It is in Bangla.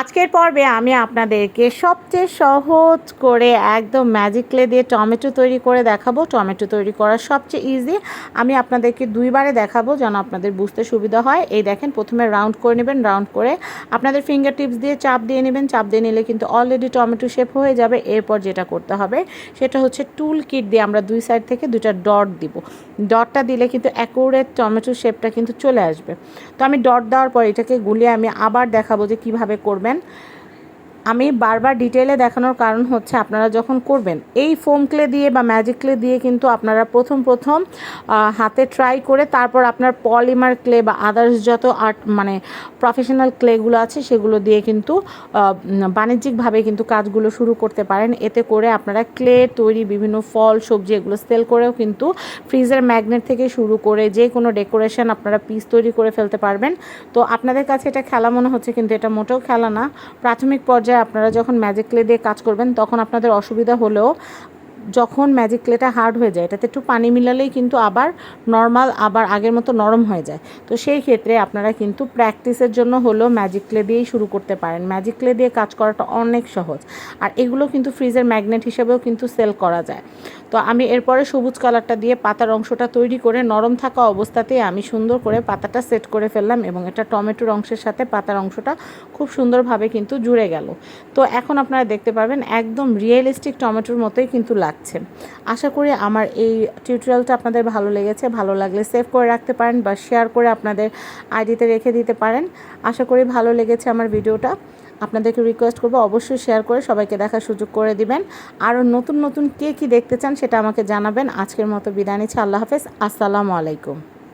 আজকের পর্বে আমি আপনাদেরকে সবচেয়ে সহজ করে একদম ম্যাজিক ক্লে দিয়ে টমেটো তৈরি করে দেখাবো। টমেটো তৈরি করা সবচেয়ে ইজি আমি আপনাদেরকে দুইবারে দেখাবো যেন আপনাদের বুঝতে সুবিধা হয়। এই দেখেন, প্রথমে রাউন্ড করে নেবেন রাউন্ড করে আপনাদের ফিঙ্গার টিপস দিয়ে চাপ দিয়ে নেবেন। চাপ দিয়ে নিলে কিন্তু অলরেডি টমেটো শেপ হয়ে যাবে। এরপর যেটা করতে হবে, সেটা হচ্ছে টুল কিট দিয়ে আমরা দুই সাইড থেকে দুইটা ডট দিব। ডটটা দিলে কিন্তু অ্যাকুরেট টমেটো শেপটা কিন্তু চলে আসবে। তো আমি ডট দেওয়ার পর এটাকে গুলিয়ে আমি আবার দেখাবো যে কীভাবে করবেন। আমি বারবার ডিটেলে দেখানোর কারণ হচ্ছে আপনারা যখন করবেন, এই ফোম ক্লে দিয়ে বা ম্যাজিক ক্লে দিয়ে কিন্তু আপনারা প্রথম প্রথম হাতে ট্রাই করে তারপর আপনার পলিমার ক্লে বা আদার্স যত আর্ট মানে প্রফেশনাল ক্লেগুলো আছে সেগুলো দিয়ে কিন্তু বাণিজ্যিকভাবে কিন্তু কাজগুলো শুরু করতে পারেন। এতে করে আপনারা ক্লে তৈরি বিভিন্ন ফল, সবজি এগুলো সেল করেও কিন্তু ফ্রিজের ম্যাগনেট থেকে শুরু করে যে কোনো ডেকোরেশন আপনারা পিস তৈরি করে ফেলতে পারবেন। তো আপনাদের কাছে এটা খেলা মনে হচ্ছে কিন্তু এটা মোটেও খেলা না। প্রাথমিক পর্যায়ে আপনারা যখন ম্যাজিক ক্লে দিয়ে কাজ করবেন তখন আপনাদের অসুবিধা হলেও যখন ম্যাজিক ক্লেটা হার্ড হয়ে যায়, এটাতে একটু পানি মিলালেই কিন্তু আবার নর্মাল আবার আগের মতো নরম হয়ে যায়। তো সেই ক্ষেত্রে আপনারা কিন্তু প্র্যাকটিসের জন্য হলেও ম্যাজিক ক্লে দিয়েই শুরু করতে পারেন। ম্যাজিক ক্লে দিয়ে কাজ করাটা অনেক সহজ। আর এগুলো কিন্তু ফ্রিজের ম্যাগনেট হিসেবেও কিন্তু সেল করা যায়। তো আমি এরপরে সবুজ কালারটা দিয়ে পাতার অংশটা তৈরি করে নরম থাকা অবস্থাতেই আমি সুন্দর করে পাতাটা সেট করে ফেললাম এবং এটা টমেটোর অংশের সাথে পাতার অংশটা খুব সুন্দরভাবে কিন্তু জুড়ে গেল। তো এখন আপনারা দেখতে পারবেন একদম রিয়েলিস্টিক টমেটোর মতোই কিন্তু লাগছে আশা করি আমার এই টিউটোরিয়ালটা আপনাদের ভালো লেগেছে। ভালো লাগলে সেভ করে রাখতে পারেন বা শেয়ার করে আপনাদের আইডিতে রেখে দিতে পারেন। আশা করি ভালো লেগেছে আমার ভিডিওটা আপনাদেরকে রিকোয়েস্ট করব অবশ্যই শেয়ার করে সবাইকে দেখার সুযোগ করে দিবেন। আরও নতুন নতুন কে কী দেখতে চান সেটা আমাকে জানাবেন। আজকের মতো বিদায় নিচ্ছে। আল্লাহ হাফেজ। আসসালামু আলাইকুম।